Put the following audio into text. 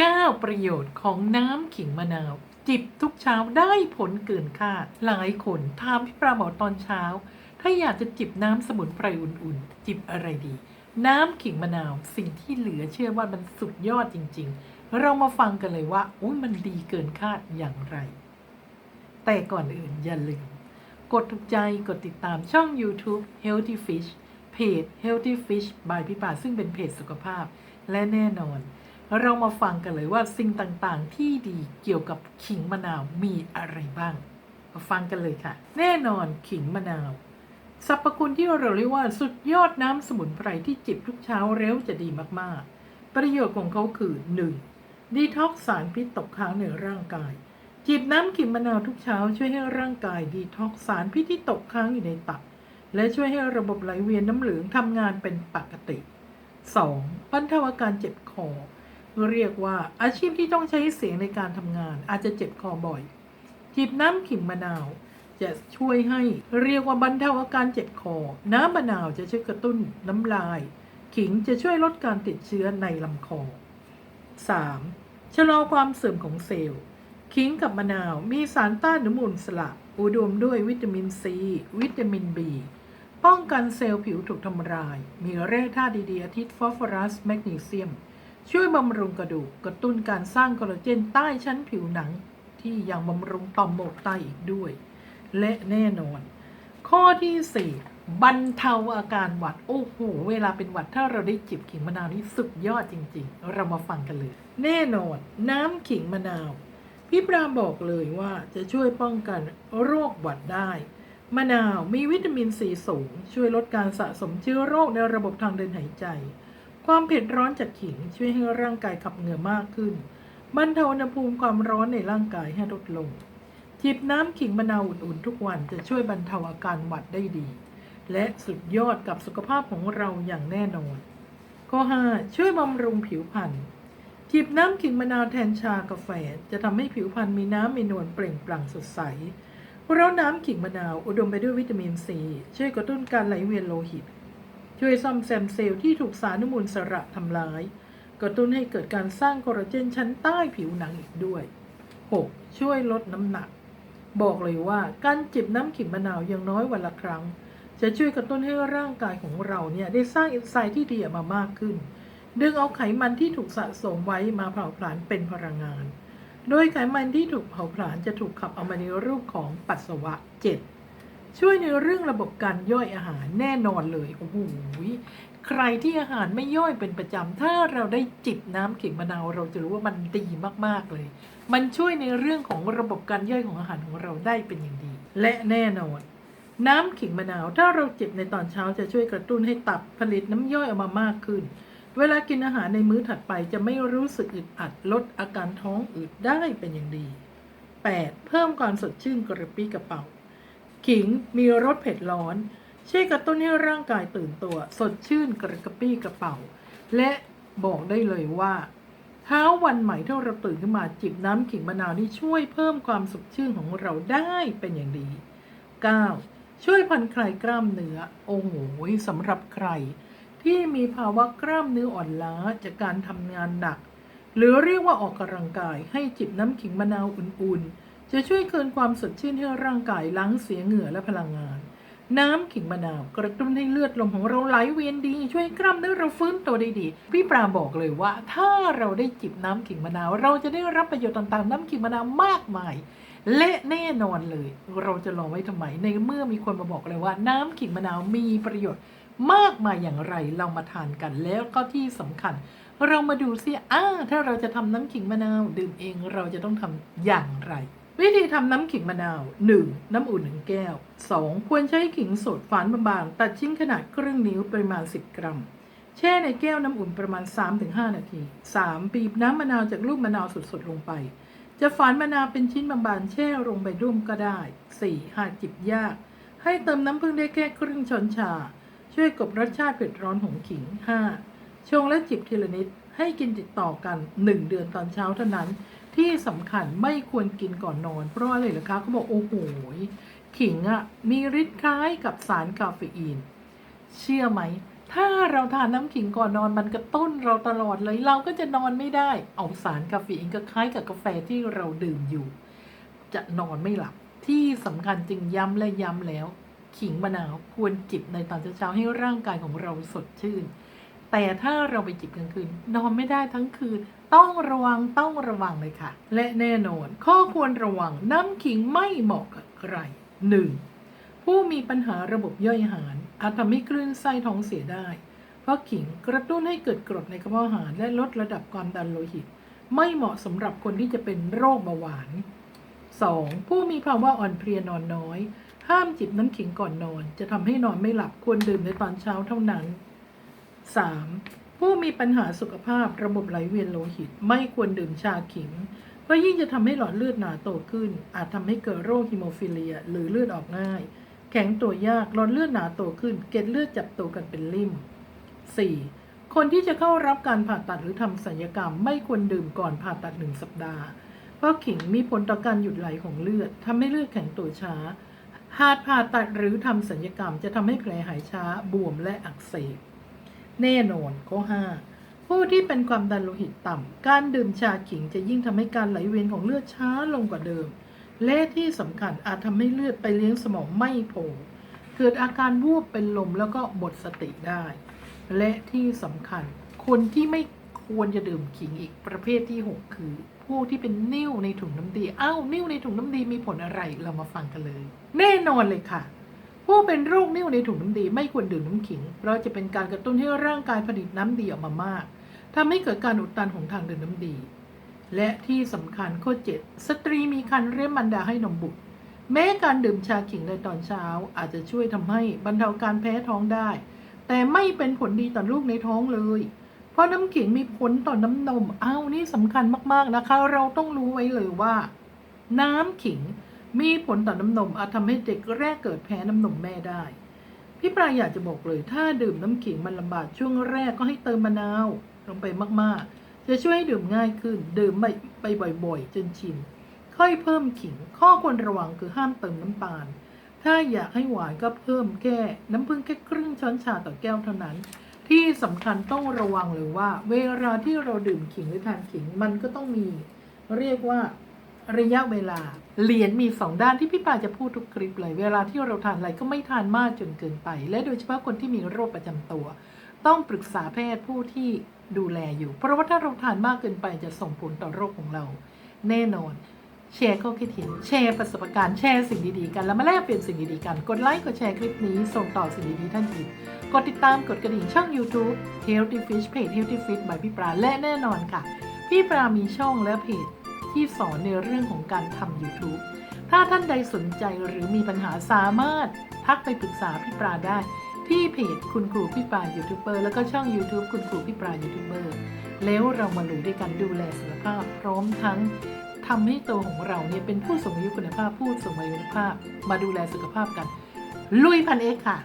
9 ประโยชน์ของน้ำขิงมะนาว จิบทุกเช้าได้ผลเกินคาดหลายคนถามพี่ปราบอกตอนเช้า ถ้าอยากจะจิบน้ำสมุนไพรอุ่นๆ จิบอะไรดี น้ำขิงมะนาวสิ่งที่เหลือเชื่อว่ามันสุดยอดจริง ๆ เรามาฟังกันเลยว่าอุ้ยมันดีเกินคาดอย่างไร แต่ก่อนอื่นอย่าลืม กดถูกใจกดติดตามช่อง YouTube Healthy Fish เพจ Healthy Fish by พี่ป่าซึ่งเป็นเพจสุขภาพและแน่นอน เรามาฟังกันเลยว่าสิ่งต่างๆ ที่ดีเกี่ยวกับขิงมะนาวมีอะไรบ้าง มาฟังกันเลยค่ะ แน่นอนขิงมะนาวสรรพคุณที่เราเรียกว่าสุดยอดน้ำสมุนไพรที่จิบทุกเช้าเร็วจะดีมากๆ ประโยชน์ของเขาคือ 1. ดีท็อกซ์สารพิษตกค้างในร่างกาย จิบน้ำขิงมะนาวทุกเช้าช่วยให้ร่างกายดีท็อกซ์สารพิษที่ตกค้างอยู่ในตับ และช่วยให้ระบบไหลเวียนน้ำเหลืองทำงานเป็นปกติ 2. บรรเทาอาการเจ็บคอ เรียกว่าอาชีพที่ต้องใช้เสียงในการทำงาน อาจจะเจ็บคอบ่อย จิบน้ำขิงมะนาว จะช่วยให้เรียกว่าบรรเทาอาการเจ็บคอ น้ำมะนาวจะช่วยกระตุ้นน้ำลาย ขิงจะช่วยลดการติดเชื้อในลำคอ 3. ชะลอความเสื่อมของเซลล์ ขิงกับมะนาวมีสารต้านอนุมูลอิสระอุดมด้วยวิตามินซี วิตามินบีป้องกันเซลล์ผิวถูกทำลาย มีแร่ธาตุดีดีอาทิตย์ฟอสฟอรัส แมกนีเซียม ช่วยบำรุงกระดูกกระตุ้นการสร้างคอลลาเจนใต้ชั้นผิวหนัง ที่ยังบำรุงต่อมหมวกไตอีกด้วย และแน่นอน ข้อที่ 4 บรรเทาอาการหวัด โอ้โห เวลาเป็นหวัดถ้าเราได้จิบขิงมะนาวนี่สุดยอดจริง ๆ เรามาฟังกันเลย แน่นอน น้ำขิงมะนาว พี่ปรามบอกเลยว่าจะช่วยป้องกันโรคหวัดได้มะนาวมีวิตามินซีสูง ช่วยลดการสะสมเชื้อโรคในระบบทางเดินหายใจ ความเผ็ดร้อนจากขิงช่วยให้ร่างกายขับเหงื่อมากขึ้นบรรเทาอุณหภูมิความร้อนในร่างกายให้ลดลง จิบน้ำขิงมะนาวอุ่นๆทุกวันจะช่วยบรรเทาอาการหวัดได้ดี และสุดยอดกับสุขภาพของเราอย่างแน่นอน ข้อ 5 ช่วยบำรุงผิวพรรณจิบน้ำขิงมะนาวแทนชากาแฟจะทำให้ผิวพรรณมีน้ำมีนวลเปล่งปลั่งสดใสเพราะน้ำขิงมะนาวอุดมไปด้วยวิตามินซีช่วยกระตุ้นการไหลเวียนโลหิต ช่วยซ่อมแซมเซลล์ที่ถูกสารอนุมูลสระทำลาย กระตุ้นให้เกิดการสร้างคอลลาเจนชั้นใต้ผิวหนังอีกด้วย 6. ช่วยลดน้ำหนัก บอกเลยว่าการจิบน้ำขิงมะนาวอย่างน้อยวันละครั้ง จะช่วยกระตุ้นให้ร่างกายของเราเนี่ยได้สร้างเอนไซม์ที่ดีออกมามากขึ้น ดึงเอาไขมันที่ถูกสะสมไว้มาเผาผลาญเป็นพลังงาน โดยไขมันที่ถูกเผาผลาญจะถูกขับเอามาในรูปของปัสสาวะ 7. ช่วยในเรื่องระบบการย่อยอาหารแน่นอนเลยโอ้โหใครที่อาหารไม่ย่อยเป็นประจำถ้าเราได้จิบน้ำขิงมะนาวเราจะรู้ว่ามันดีมากๆเลย มันช่วยในเรื่องของระบบการย่อยของอาหารของเราได้เป็นอย่างดี และแน่นอนน้ำขิงมะนาว ถ้าเราจิบในตอนเช้าจะช่วยกระตุ้นให้ตับผลิตน้ำย่อยออกมามากขึ้น เวลากินอาหารในมื้อถัดไปจะไม่รู้สึกอึดอัดลดอาการท้องอืดได้เป็นอย่างดี 8. เพิ่มความสดชื่นกระปี้กระเป๋า ขิงมีรสเผ็ดร้อน ช่วยกระตุ้นให้ร่างกายตื่นตัว สดชื่นกระกระปี้กระเป๋า และบอกได้เลยว่าเช้าวันใหม่ถ้าเราตื่นขึ้นมาจิบน้ำขิงมะนาวนี่ช่วยเพิ่มความสดชื่นของเราได้เป็นอย่างดี 9. ช่วยผ่อนคลายกล้ามเนื้อ โอ้โหสำหรับใคร ที่มีภาวะกล้ามเนื้ออ่อนล้าจากการทำงานหนัก หรือเรียกว่าออกกำลังกายให้จิบน้ำขิงมะนาวอุ่นๆ จะช่วยคืนความสดชื่นให้ร่างกายล้างเสียเหงื่อและพลังงาน น้ำขิงมะนาวกระตุ้นให้เลือดลมของเราไหลเวียนดี ช่วยกล้ามเนื้อเราฟื้นตัวได้ดี พี่ปราบอกเลยว่า ถ้าเราได้จิบน้ำขิงมะนาว เราจะได้รับประโยชน์ต่างๆ น้ำขิงมะนาวมากมายและแน่นอนเลย เราจะรอไว้ทำไมในเมื่อมีคนมาบอกเลยว่า น้ำขิงมะนาวมีประโยชน์มากมายอย่างไรเรามาทานกันแล้วก็ที่สำคัญ เรามาดูซิอ่าถ้าเราจะทำน้ำขิงมะนาวดื่มเองเราจะต้องทำอย่างไร วิธีทำน้ำขิงมะนาว 1. น้ำอุ่น 1 แก้ว 2. ควรใช้ขิงสดฝานบางๆ ตัดชิ้นขนาดครึ่งนิ้วปริมาณ 10 กรัม แช่ในแก้วน้ำอุ่นประมาณ 3-5 นาที 3. บีบน้ำมะนาวจากลูกมะนาวสดๆ ลงไป จะฝานมะนาวเป็นชิ้นบางๆ แช่ลงไปร่วมก็ได้ 4. หากจิบยาก ให้เติมน้ำผึ้งได้แค่ครึ่งช้อนชา ช่วยกลบรสชาติเผ็ดร้อนของขิง 5. ชงและจิบทีละนิด ให้กินติดต่อกัน 1 เดือนตอนเช้าเท่านั้น ที่สำคัญไม่ควรกินก่อนนอน เพราะอะไรล่ะคะเขาบอกโอ้โหขิงอะมีฤทธิ์คล้ายกับสารคาเฟอีน เชื่อไหม ถ้าเราทานน้ำขิงก่อนนอนมันกระตุ้นเราตลอดเลย เราก็จะนอนไม่ได้ เอาสารคาเฟอีนก็คล้ายกับกาแฟที่เราดื่มอยู่ จะนอนไม่หลับ ที่สำคัญจึงย้ำและย้ำแล้ว ขิงมะนาวควรจิบในตอนเช้าให้ร่างกายของเราสดชื่น แต่ถ้าเราไปจิบกลางคืน นอนไม่ได้ทั้งคืน ต้องระวังต้องระวังเลยค่ะ และแน่นอน ข้อควรระวังน้ำขิงไม่เหมาะกับใคร 1. ผู้มีปัญหาระบบย่อยอาหาร อาจทำให้คลื่นไส้ท้องเสียได้ เพราะขิงกระตุ้นให้เกิดกรดในกระเพาะอาหาร และลดระดับความดันโลหิต ไม่เหมาะสำหรับคนที่จะเป็นโรคเบาหวาน 2. ผู้มีภาวะอ่อนเพลียนอนน้อย ห้ามจิบน้ำขิงก่อนนอน จะทำให้นอนไม่หลับควรดื่มในตอนเช้าเท่านั้น 3. ผู้มีปัญหาสุขภาพระบบไหลเวียนโลหิตไม่ควรดื่มชาขิง เพราะยิ่งจะทำให้หลอดเลือดหนาโตขึ้น อาจทำให้เกิดโรคฮิโมฟิเลีย หรือเลือดออกง่าย แข็งตัวยากหลอดเลือดหนาโตขึ้น เกล็ดเลือดจับตัวกันเป็นลิ่ม 4. คนที่จะเข้ารับการผ่าตัดหรือทำศัลยกรรม ไม่ควรดื่มก่อนผ่าตัดหนึ่งสัปดาห์ เพราะขิงมีผลต่อการหยุดไหลของเลือดทำให้เลือดแข็งตัวช้า หากผ่าตัดหรือทำศัลยกรรมจะทำให้แผลหายช้าบวมและอักเสบ แน่นอนข้อ5ผู้ที่เป็นความดันโลหิตต่ำ การดื่มชาขิงจะยิ่งทำให้การไหลเวียนของเลือดช้าลงกว่าเดิม และที่สำคัญอาจทำให้เลือดไปเลี้ยงสมองไม่โผเกิดอาการวูบเป็นลมแล้วก็หมดสติได้ และที่สำคัญ คนที่ไม่ควรจะดื่มขิงอีกประเภทที่ 6 คือผู้ที่เป็นนิ่วในถุงน้ำดี อ้าว นิ่วในถุงน้ำดีมีผลอะไร เรามาฟังกันเลย แน่นอนเลยค่ะ ผู้เป็นโรคนิ่วในถุงน้ำดีไม่ควรดื่มน้ำขิง เพราะจะเป็นการกระตุ้นให้ร่างกายผลิตน้ำดีออกมามากทำให้เกิดการอุดตันของทางเดินน้ำดี และที่สำคัญข้อ7สตรีมีคันเรียมมันดาให้นมบุตร แม้การดื่มชาขิงในตอนเช้า อาจจะช่วยทำให้บรรเทาการแพ้ท้องได้ แต่ไม่เป็นผลดีต่อลูกในท้องเลย เพราะน้ำขิงมีผลต่อน้ำนมอ้าวนี่สำคัญมากๆนะคะ เราต้องรู้ไว้เลยว่า น้ำขิง มีผลต่อน้ำนมอาจทำให้เด็กแรกเกิดแพ้น้ำนมแม่ได้ พี่ปลาอยากจะบอกเลย ถ้าดื่มน้ำขิงมันลำบากช่วงแรกก็ให้เติมมะนาวลงไปมากๆ จะช่วยให้ดื่มง่ายขึ้น ดื่มไปบ่อยๆ จนชิน ค่อยเพิ่มขิง ข้อควรระวังคือห้ามเติมน้ำตาล ถ้าอยากให้หวานก็เพิ่มแค่น้ำผึ้งแค่ครึ่งช้อนชาต่อแก้วเท่านั้น ที่สำคัญต้องระวังเลยว่า เวลาที่เราดื่มขิงหรือทานขิงมันก็ต้องมี เรียกว่า ระยะเวลา เหรียญมีสองด้านที่พี่ปาจะพูดทุกคลิปเลย เวลาที่เราทานอะไรก็ไม่ทานมากจนเกินไป และโดยเฉพาะคนที่มีโรคประจำตัว ต้องปรึกษาแพทย์ผู้ที่ดูแลอยู่ เพราะว่าถ้าเราทานมากเกินไปจะส่งผลต่อโรคของเรา แน่นอนแชร์ข้อคิดเห็นแชร์ประสบการณ์แชร์สิ่งดีๆกัน แล้วมาแลกเปลี่ยนสิ่งดีๆกัน กดไลค์กดแชร์คลิปนี้ส่งต่อสิ่งดีๆท่านอื่นกดติดตามกดกระดิ่งช่อง YouTube Healthy Fish Page Healthy Fish by พี่ปราและแน่นอนค่ะ พี่ปรามีช่องและเพจ ที่สอนในเรื่องของการทำ YouTube ถ้าท่านใดสนใจหรือมีปัญหาสามารถทักไปปรึกษาพี่ปราได้ ที่เพจคุณครูพี่ปรายูทูบเบอร์แล้วก็ช่อง YouTube คุณครูพี่ปรายูทูบเบอร์แล้วเรามาลุยด้วยกันดูแลสุขภาพ พร้อมทั้งทำให้ตัวของเราเนี่ยเป็นผู้สูงอายุคุณภาพผู้สูงอายุคุณภาพ มาดูแลสุขภาพกัน ลุยพันเอกค่ะ